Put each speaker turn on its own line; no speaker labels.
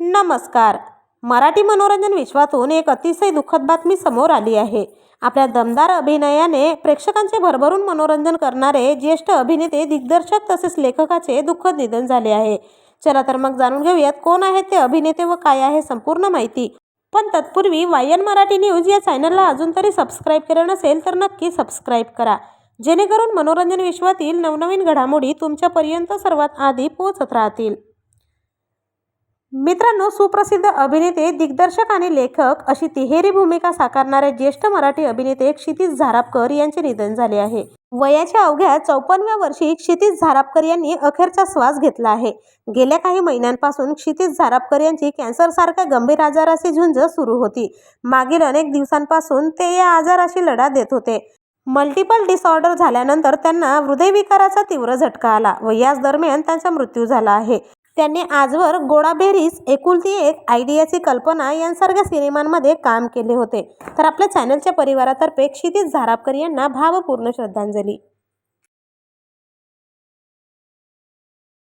नमस्कार. मराठी मनोरंजन विश्वातून एक अतिशय दुःखद बातमी समोर आली आहे. आपल्या दमदार अभिनयाने प्रेक्षकांचे भरभरून मनोरंजन करणारे ज्येष्ठ अभिनेते दिग्दर्शक तसेच लेखकाचे दुःखद निधन झाले आहे. चला तर मग जाणून घेऊयात कोण आहेत ते अभिनेते व काय आहे संपूर्ण माहिती. पण तत्पूर्वी वायन मराठी न्यूज या चॅनलला अजून तरी सबस्क्राईब केलं नसेल तर नक्की सबस्क्राईब करा. जेणेकरून मनोरंजन विश्वातील नवनवीन घडामोडी तुमच्यापर्यंत सर्वात आधी पोहोचत राहतील. मित्रांनो सुप्रसिद्ध अभिनेते दिग्दर्शक आणि लेखक अशी तिहेरी भूमिका साकारणारे ज्येष्ठ मराठी अभिनेते क्षितिज झारापकर यांचे निधन झाले आहे. वयाच्या अवघ्या चौपन्नव्या वर्षी क्षितिज झारापकर यांनी अखेरचा श्वास घेतला आहे. गेल्या काही महिन्यांपासून क्षितिज झारापकर यांची कॅन्सरसारख्या गंभीर आजाराची झुंज सुरू होती. मागील अनेक दिवसांपासून ते या आजाराशी लढा देत होते. मल्टिपल डिसऑर्डर झाल्यानंतर त्यांना हृदयविकाराचा तीव्र झटका आला व याच दरम्यान त्यांचा मृत्यू झाला आहे. त्यांनी आजवर गोडाबेरीज एकुलती एक आयडियाची कल्पना यांसारख्या सिनेमांमध्ये काम केले होते. तर आपल्या चॅनलच्या परिवारातर्फे क्षितिज झारापकर यांना भावपूर्ण श्रद्धांजली.